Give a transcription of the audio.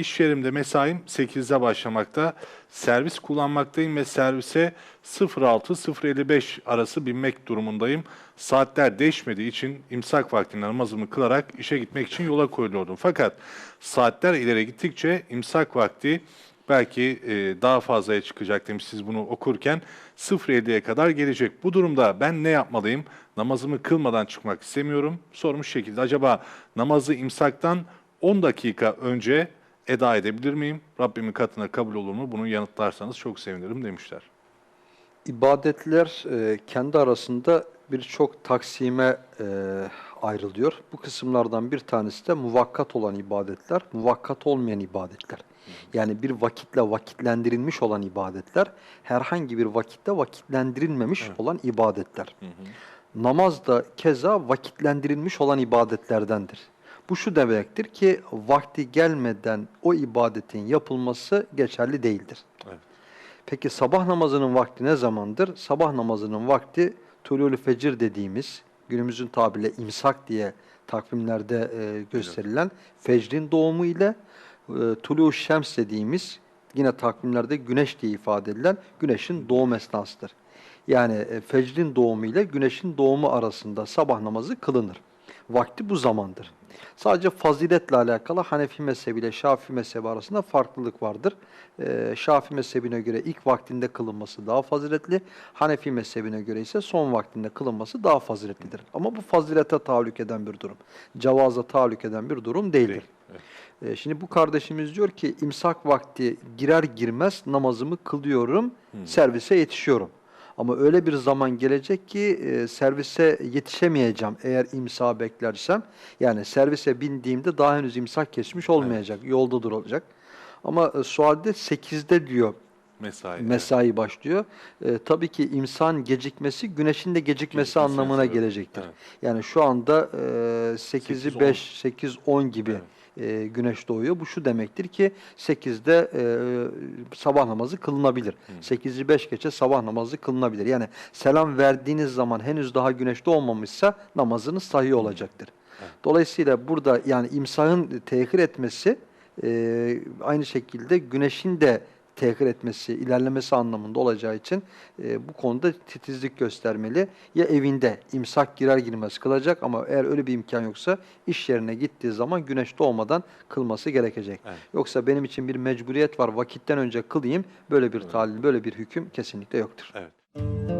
İş yerimde mesaim 8'de başlamakta. Servis kullanmaktayım ve servise 06-055 arası binmek durumundayım. Saatler değişmediği için imsak vaktinde namazımı kılarak işe gitmek için yola koyuluyordum. Fakat saatler ileri gittikçe imsak vakti belki e, daha fazlaya çıkacak demiş siz bunu okurken 0.50'ye kadar gelecek. Bu durumda ben ne yapmalıyım? Namazımı kılmadan çıkmak istemiyorum. Sormuş şekilde acaba namazı imsaktan 10 dakika önce eda edebilir miyim? Rabbimin katına kabul olur mu? Bunu yanıtlarsanız çok sevinirim demişler. İbadetler e, kendi arasında birçok taksime e, ayrılıyor. Bu kısımlardan bir tanesi de muvakkat olan ibadetler, muvakkat olmayan ibadetler. Yani bir vakitle vakitlendirilmiş olan ibadetler, herhangi bir vakitte vakitlendirilmemiş olan ibadetler. Namaz da keza vakitlendirilmiş olan ibadetlerdendir. Bu şu demektir ki vakti gelmeden o ibadetin yapılması geçerli değildir. Evet. Peki sabah namazının vakti ne zamandır? Sabah namazının vakti tulul fecir dediğimiz, günümüzün tabiriyle imsak diye takvimlerde e, gösterilen fecrin doğumu ile tulu şems dediğimiz yine takvimlerde güneş diye ifade edilen güneşin doğum esnasıdır. Yani e, fecrin doğumu ile güneşin doğumu arasında sabah namazı kılınır. Vakti bu zamandır. Sadece faziletle alakalı Hanefi mezhebi ile Şafii mezhebi arasında farklılık vardır. Ee, Şafii mezhebine göre ilk vaktinde kılınması daha faziletli, Hanefi mezhebine göre ise son vaktinde kılınması daha faziletlidir. Ama bu fazilete tahallük eden bir durum. Cevaza tahallük eden bir durum değildir. Değil, evet. Ee, Şimdi bu kardeşimiz diyor ki imsak vakti girer girmez namazımı kılıyorum, servise yetişiyorum. Ama öyle bir zaman gelecek ki e, servise yetişemeyeceğim eğer imsa beklersem. Yani servise bindiğimde daha henüz imsak geçmiş olmayacak, yolda durulacak. Ama e, sualde 8'de diyor Mesai. mesai başlıyor. E, tabii ki imsan gecikmesi güneşin de gecikmesi Gecikmesi, anlamına evet. gelecektir. Evet. Yani şu anda e, 8'i 8-10. 5, 8-10 gibi e, güneş doğuyor. Bu şu demektir ki 8'de e, sabah namazı kılınabilir. 8'i 5 geçe sabah namazı kılınabilir. Yani selam verdiğiniz zaman henüz daha güneş doğmamışsa namazınız sahih olacaktır. Dolayısıyla burada yani imsahın tehir etmesi e, aynı şekilde güneşin de tehir etmesi, ilerlemesi anlamında olacağı için e, bu konuda titizlik göstermeli. Ya evinde imsak girer girmez kılacak ama eğer öyle bir imkan yoksa iş yerine gittiği zaman güneş doğmadan kılması gerekecek. Evet. Yoksa benim için bir mecburiyet var vakitten önce kılayım böyle bir talil, böyle bir hüküm kesinlikle yoktur. Evet.